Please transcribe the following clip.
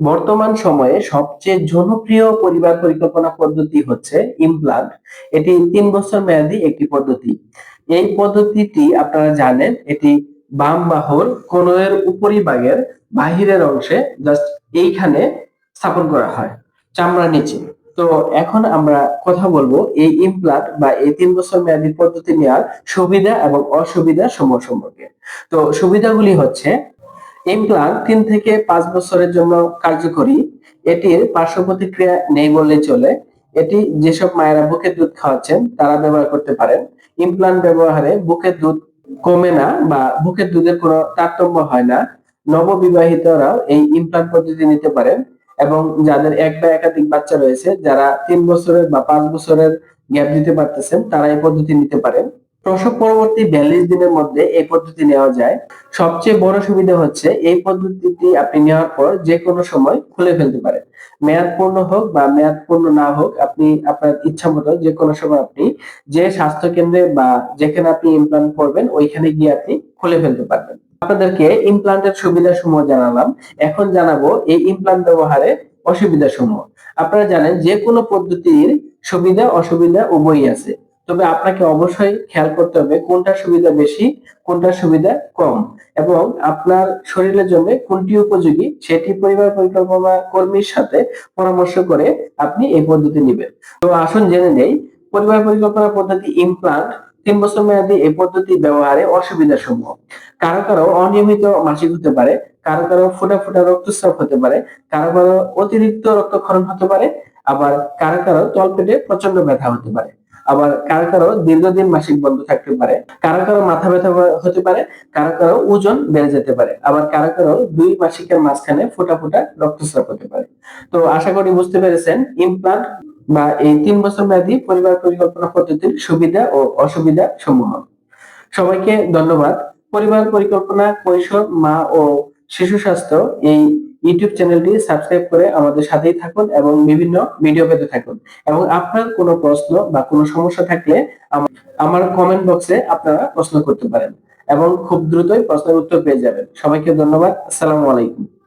বর্তমান সময়ে সবচেয়ে জনপ্রিয় পরিবার পরিকল্পনা পদ্ধতি হচ্ছে ইমপ্লান্ট এটি তিন বছর মেয়াদী একটি পদ্ধতি। এই পদ্ধতিটি আপনারা জানেন, এটি বাম বাহুর কোণের উপরিভাগের বাহিরের অংশে জাস্ট এইখানে স্থাপন করা হয়, চামড়ার নিচে। তো এখন আমরা কথা বলব এই ইমপ্লান্ট বা এই তিন বছর মেয়াদী পদ্ধতি নেওয়ার সুবিধা এবং অসুবিধা সমূহ সম্পর্কে। তো সুবিধাগুলি হচ্ছে ইমপ্লান্ট তিন থেকে পাঁচ বছরের জন্য কার্যকরী। এটির পার্শ্ব প্রতিক্রিয়া নেই বললেই চলে। এটি যেসব মায়েরা বুকের দুধ খাওয়াচ্ছেন, তারা ব্যবহার করতে পারেন। ইমপ্লান্ট ব্যবহারে বুকের দুধ কমে না বা বুকের দুধের কোনো তারতম্য হয় না। নববিবাহিতরাও এই ইমপ্লান্ট পদ্ধতি নিতে পারেন এবং যাদের এক বা একাধিক বাচ্চা রয়েছে, যারা তিন বছরের বা পাঁচ বছরের গ্যাপ দিতে পারতেছেন, তারা এই পদ্ধতি নিতে পারেন। প্রসব পরবর্তী বিয়াল্লিশ দিনের মধ্যে এই পদ্ধতি নেওয়া যায়। সবচেয়ে বড় সুবিধা হচ্ছে এই পদ্ধতিটি আপনি নেওয়ার পর যে কোনো সময় খুলে ফেলতে পারেন। মেয়াদ পূর্ণ হোক বা মেয়াদ পূর্ণ না হোক, আপনি আপনার ইচ্ছা মতো যে কোনো সময় আপনি যে স্বাস্থ্য কেন্দ্রে বা যেখানে আপনি ইমপ্লান্ট করবেন, ওইখানে গিয়ে আপনি খুলে ফেলতে পারবেন। আপনাদেরকে ইমপ্লান্টের সুবিধা সমূহ জানালাম। এখন জানাব এই ইমপ্লান্ট ব্যবহারে অসুবিধা সমূহ আপনারা জানেন যে কোনো পদ্ধতির সুবিধা, অসুবিধা উভয়ই আছে। তবে আপনাকে অবশ্যই খেয়াল করতে হবে কোনটা সুবিধা বেশি কোনটা সুবিধা কম এবং আপনার শরীরের জন্য কোনটি উপযোগী সেটি পরিবার পরিকল্পনা কর্মীর সাথে পরামর্শ করে আপনি এই পদ্ধতি নেবেন। তো আসুন জেনে নেই, পরিবার পরিকল্পনা পদ্ধতি ইমপ্লান্ট তিন বছর মেয়াদি এই পদ্ধতি ব্যবহারে অসুবিধা সমূহ কারও কারও অনিয়মিত মাসিক হতে পারে, কারও কারও ফোটা ফোটা রক্তস্রাব হতে পারে, কারও কারও অতিরিক্ত রক্তক্ষরণ হতে পারে, আবার কারও কারও তলপেটে প্রচণ্ড ব্যথা হতে পারে। আবার কারও কারও দীর্ঘদিন মাসিক বন্ধ থাকতে পারে, কারও কারও মাথা ব্যথা হতে পারে, কারও কারও ওজন বেড়ে যেতে পারে, আবার কারও কারও দুই মাসিকের মাঝখানে ফোটা ফোটা রক্তস্রাব হতে পারে। তো আশা করি বুঝতে পেরেছেন, ইমপ্লান্ট বা এই তিন বছর মেয়াদী পরিবার পরিকল্পনা পদ্ধতির সুবিধা ও অসুবিধা সমূহ। সবাইকে ধন্যবাদ। পরিবার পরিকল্পনা, কৈশোর, মা ও শিশু স্বাস্থ্য এই ইউটিউব চ্যানেলটি সাবস্ক্রাইব করে আমাদের সাথেই থাকুন এবং বিভিন্ন ভিডিও পেতে থাকুন। এবং আপনার কোনো প্রশ্ন বা কোনো সমস্যা থাকলে আম- আমার কমেন্ট বক্সে আপনারা প্রশ্ন করতে পারেন এবং খুব দ্রুতই প্রশ্নের উত্তর পেয়ে যাবেন। সবাইকে ধন্যবাদ। আসসালামু আলাইকুম।